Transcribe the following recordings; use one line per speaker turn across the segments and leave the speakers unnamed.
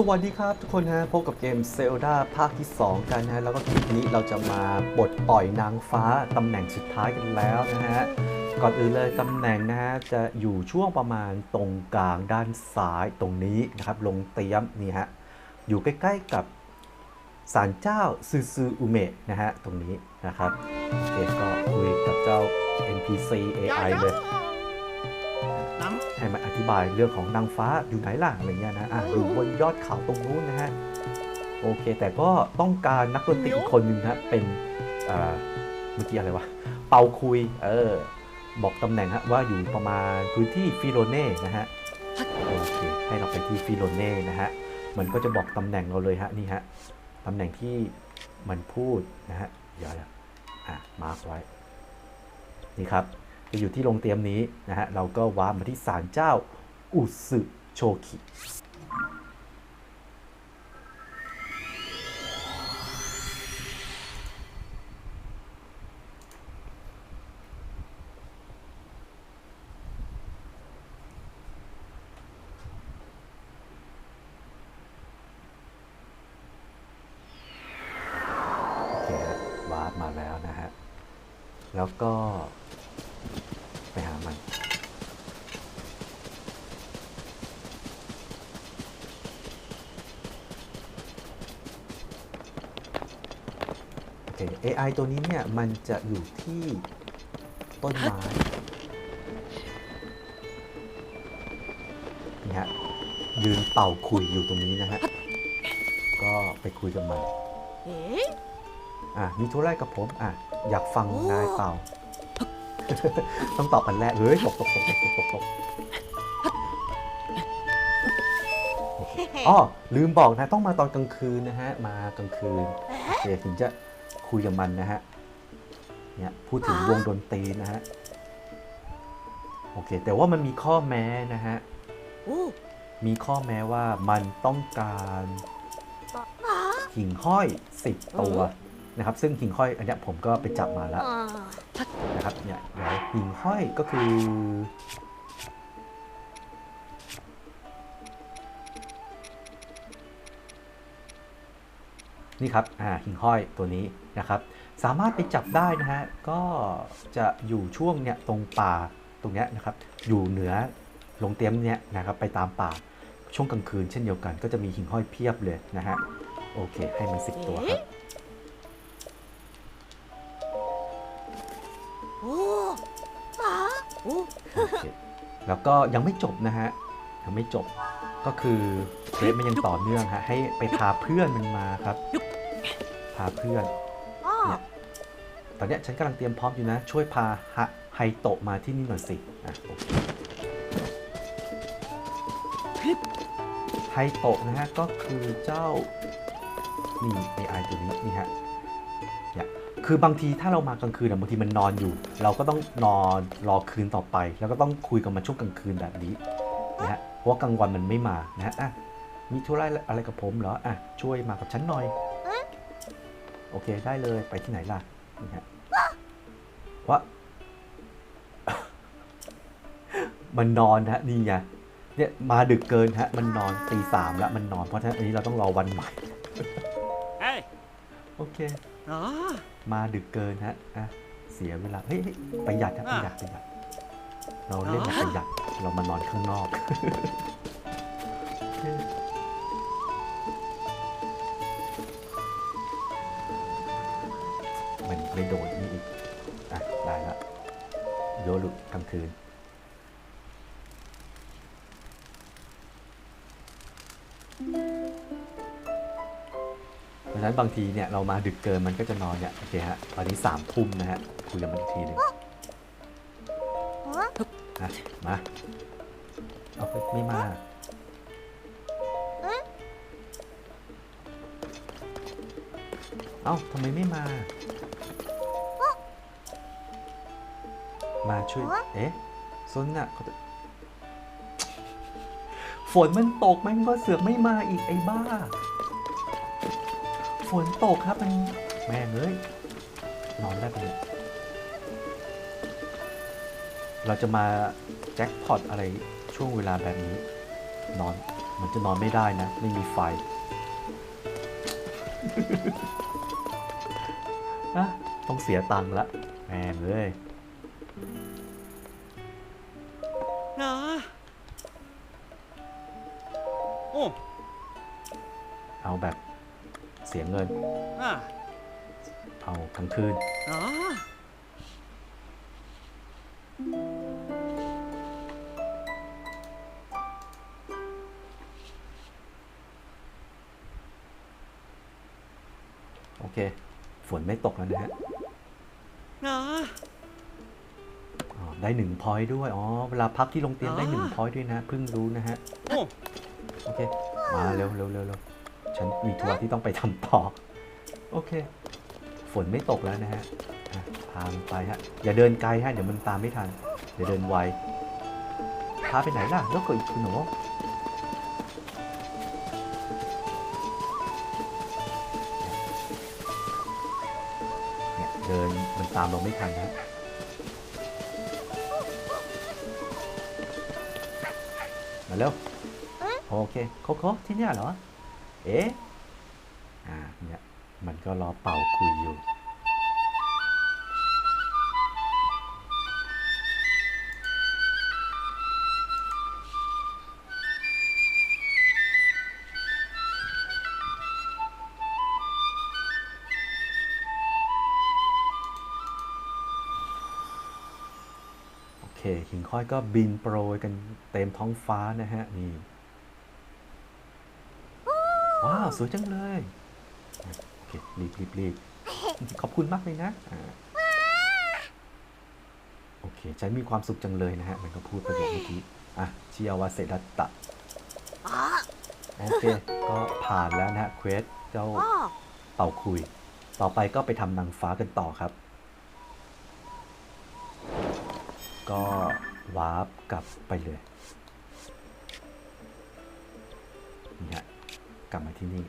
สวัสดีครับทุกคนฮะพบกับเกม Zelda ภาคที่ 2 กันนะฮะ แล้วก็คลิปนี้เราจะมาปลดปล่อยนางฟ้าตำแหน่งสุดท้ายกันแล้วนะฮะ ก่อนอื่นเลยตำแหน่งนะฮะ จะอยู่ช่วงประมาณตรงกลางด้านซ้ายตรงนี้นะครับ ลงเตียมนี่ฮะ อยู่ใกล้ๆกับศาลเจ้าซือซืออุเมะนะฮะ ตรงนี้นะครับโอเคก็คุยกับเจ้า NPC AI เลย ให้มันอธิบายเรื่องของนางฟ้าอยู่ไหนล่ะอะไรเงี้ยนะอะอยู่บนยอดเขาตรงนู้นนะฮะโอเค แต่ก็ต้องการนักดนตรีอีกคนหนึ่งนะเป็นอ่าเมื่อกี้อะไรวะเป่าคุยเออบอกตำแหน่งฮะว่าอยู่ประมาณพื้นที่ฟิโลเน่นะฮะโอเคให้เราไปที่ฟิโลเน่นะฮะมันก็จะบอกตำแหน่งเราเลยฮะนี่ฮะตำแหน่งที่มันพูดนะฮะเดี๋ยวนะอะมาร์กไว้นี่ครับ จะอยู่ที่โรงเตรียมนี้นะฮะเราก็ว้าร์ปมาที่ศาลเจ้าอุสึโชคิโอเคฮะวาร์ปมาแล้วนะฮะแล้วก็ ไปหามัน โอ เค AI ตัวนี้เนี่ยมันจะอยู่ที่ต้นไม้นี่ฮะยืนเป่าคุยอยู่ตรงนี้นะฮะ ก็ไปคุยกับมัน
เอ๊ะ
อะมีธุระกับผม อะ อยากฟัง
โอ้
นายเป่า ต้องตอบอันแรก เฮ้ยตกตกตกตกตกตกตกอ๋อลืมบอกนะ ต้องมาตอนกลางคืนนะฮะ มากลางคืน โอเค ถึงจะ คุยกับมันนะฮะเนี่ยพูดถึงวงดนตรีนะฮะโอเค แต่ว่ามันมีข้อแม้นะฮะ
โอ้
มีข้อแม้ว่ามันต้องการหิ่งห้อย10ตัวนะครับ ซึ่งหิ่งห้อยอันเนี้ยผมก็ไปจับมาแล้ว
อ่า
นะครับเนี่ยเดี๋ยวหิ่งห้อยก็คือ นี่ครับอ่าหิ่งห้อยตัวนี้นะครับสามารถไปจับได้นะฮะก็จะอยู่ช่วงเนี่ยตรงป่าตรงเนี้ยนะครับอยู่เหนือลงเตียมเนี่ยนะครับไปตามป่าช่วงกลางคืนเช่นเดียวกัน ก็จะมีหิ่งห้อยเพียบเลยนะฮะโอเคให้มันสิบตัวครับ
โอ้ป๋าโอ้
โอเคแล้วก็ยังไม่จบนะฮะยังไม่จบก็คือ เควสมันยังต่อเนื่องฮะให้ไปพาเพื่อนมันมาครับ พาเพื่อน
อ้อ
เนี่ยตอนเนี้ยฉันกำลังเตรียมพร้อมอยู่นะ ช่วยพาฮะไฮโตะมาที่นี่หน่อยสิอะโอเคไฮโตะนะฮะก็คือเจ้านี่ AI ตัวนี้นี่ฮะเนี่ยคือบางทีถ้าเรามากลางคืนอะบางทีมันนอนอยู่ เราก็ต้องนอนรอคืนต่อไป แล้วก็ต้องคุยกับมันช่วงกลางคืนแบบนี้นะฮะเพราะว่ากลางวันมันไม่มานะฮะอะ มีธุระอะไรกับผมเหรอ อะ ช่วยมากับฉันหน่อย โอเคได้เลยไปที่ไหนล่ะ นี่ฮะว่ามันนอนฮะนี่ไงเนี่ยมาดึกเกินฮะ มันนอนตีสามแล้วมันนอนเพราะฉะนั้นอันนี้เราต้องรอวันใหม่
Hey!
โอเค
Ah!
มาดึกเกินฮะอะเสียเวลาเฮ้ยเฮ้ยประหยัดฮะประหยัดประหยัดเราเล่นแบบประหยัดเรามานอนข้างนอก ไม่โดนนี่อีกอะได้ละโยลุกลางคืน เพราะฉะนั้นบางทีเนี่ยเรามาดึกเกินมันก็จะนอนเนี่ยโอเคฮะตอนนี้สามทุ่มนะฮะคุยกันมาอีกทีหนึ่งอะมาเอาไปไม่มาเอ้าทำไมไม่มา มาช่วย เอ๊ะซนน่ะเขาจะฝนมันตกมันก็เสือกไม่มาอีกไอ้บ้า ฝนตกครับมันแม่งเอ้ยนอนได้ปะเนี่ยเราจะมาแจ็คพอตอะไรช่วงเวลาแบบนี้ นอนมันจะนอนไม่ได้นะ ไม่มีไฟอะต้องเสียตังค์ละแม่งเลย
นะโอ้
เอาแบบเสียเงิน
อะ
เอากลางคืน
อ่า
โอเค ฝนไม่ตกแล้วนะฮะ
นะ
อ๋อ ได้หนึ่งพอยต์ด้วย อ๋อ เวลาพักที่โรงเตียงได้หนึ่ง
อ่า
พอยต์ด้วยนะ เพิ่งรู้นะฮะ
โอ้
โอเค มาเร็วเร็วเร็วเร็วฉันมีทัวร์ที่ต้องไปทำต่อ โอเค ฝนไม่ตกแล้วนะฮะอะพามันไปฮะ อย่าเดินไกลฮะ เดี๋ยวมันตามไม่ทันเดี๋ยวเดินไว พาไปไหนล่ะแล้วก็อีกคุณหนูเนี่ยเดินมันตามเราไม่ทันนะ มาเร็วโอเคโคโค่ที่เนี่ยเหรอ เอ๊ะอ่าเนี่ยมันก็รอเป่าคุยอยู่ ค่อยก็บินโปรยกันเต็มท้องฟ้านะฮะนี่ว้าว สวยจังเลย โอเค รีบรีบรีบขอบคุณมากเลยนะโอเคฉันมีความสุขจังเลยนะฮะ มันก็พูดประโยคเมื่อกี้ อะเชียร์วาเซดัตตะโอเค ก็ผ่านแล้วนะฮะเควสเจ้าเป่าคุย ต่อไปก็ไปทำนางฟ้ากันต่อครับ ก็ วาร์ปกลับไปเลยนี่ฮะกลับมาที่นี่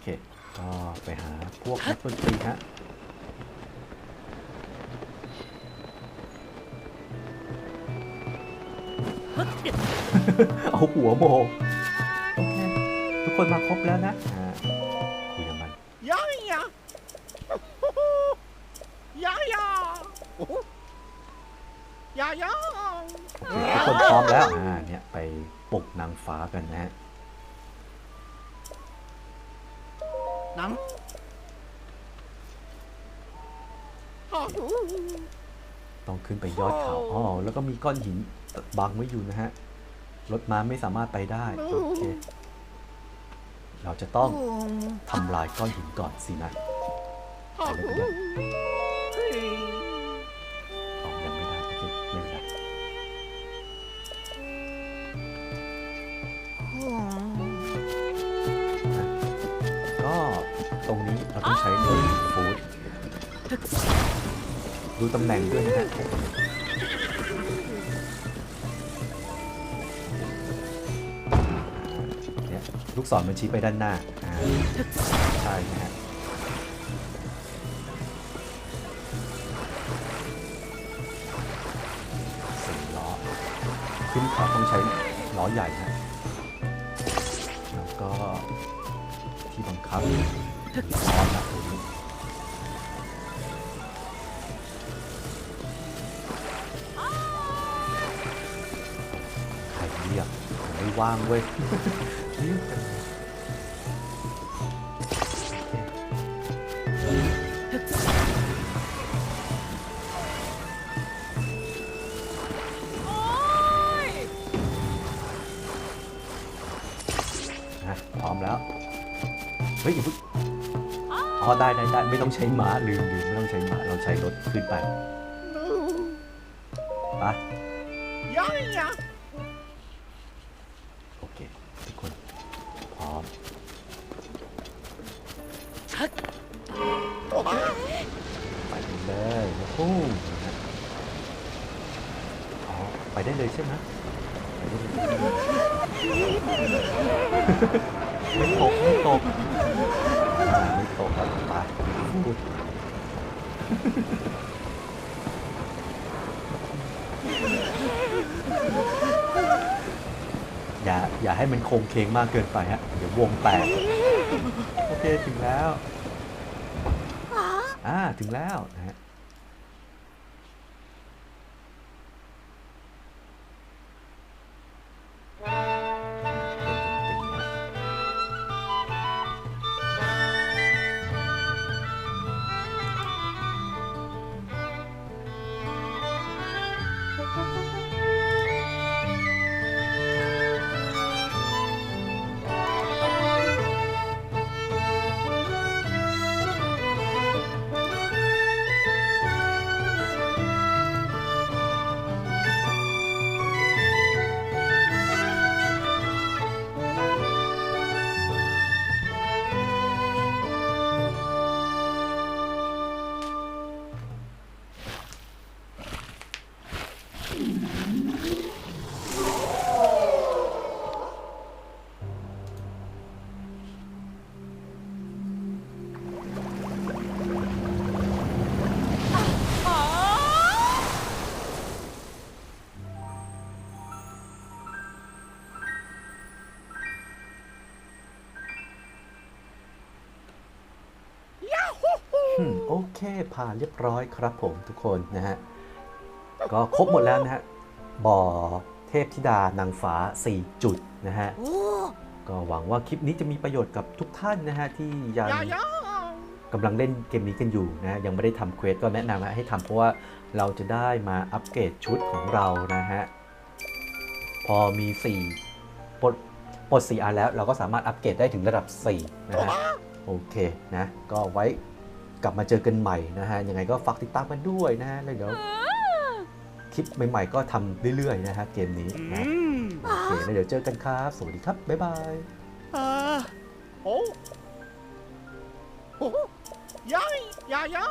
เค ก็ไปหาพวกนักดนตรีฮะเอาหัวโมงโอเค ทุกคนมาครบแล้วนะอ่าคุยกับมัน
ยายายายาโอ้ยายา
โอเคทุกคนพร้อมแล้วอ่าเนี่ยไปปลุกนางฟ้ากันนะฮะ
น้ำอ้าว
ต้องขึ้นไปยอดเขาอ๋อแล้วก็มีก้อนหินบังไว้อยู่นะฮะ รถม้าไม่สามารถไปได้ โอเค เราจะต้องทำลายก้อนหินก่อนสินะ
อ้าว
อ ตรงนี้เราต้องใช้เรื่องฟูดดูตำแหน่งด้วยนะฮะเนี่ยลูกศรมันชี้ไปด้านหน้าอ่าใช่นะฮะสี่ล้อขึ้นเขาต้องใช้ล้อใหญ่นะแล้วก็ที่บังคับล้อหนักตัวนี้ ใครเรียกผมไม่ว่างเว้ยเรียกกันโอเคนะพร้อมแล้ว เฮ้ยอย่าเพิ่ง อได้ได้ได้ไม่ต้องใช้ม้าลืมลืมไม่ต้องใช้ม้าเราใช้รถขึ้นไปไป
ย่อย
โอเคทุกคนพร้อมชักไปกันเลยโอ้ยพอ๋อไปได้เลยใช่ไหมไม่ตกไม่ตก อย่าอย่าให้มันโค้งเคงมากเกินไปฮะ เดี๋ยววงแตก โอเค ถึงแล้ว
ป๋า
อ่า ถึงแล้ว ผ่านเรียบร้อยครับผมทุกคนนะฮะ ก็ครบหมดแล้วนะฮะ บ่อเทพธิดานางฟ้า 4 จุดนะฮะ ก็หวังว่าคลิปนี้จะมีประโยชน์กับทุกท่านนะฮะ ที่ยัง
กำ
ลังเล่นเกมนี้กันอยู่นะ ยังไม่ได้ทำเควสก็แนะนำให้ทำเพราะว่าเราจะได้มาอัปเกรดชุดของเรานะฮะ พอมี 4 ปลดปลด 4 อันแล้ว เราก็สามารถอัปเกรดได้ถึงระดับ 4 นะฮะ โอเคนะ ก็ไว้ กลับมาเจอกันใหม่นะฮะยังไงก็ฝากติดตามกันด้วยนะฮะแล้วเดี๋ยวคลิปใหม่ๆ ก็ทำเรื่อยๆนะฮะเกมนี้นะ
อืม
โอเคแล้วเดี๋ยวเจอกันครับ สวัสดีครับ บ๊ายบาย
อ่าโอ้โอ้ยายอย่าอย่า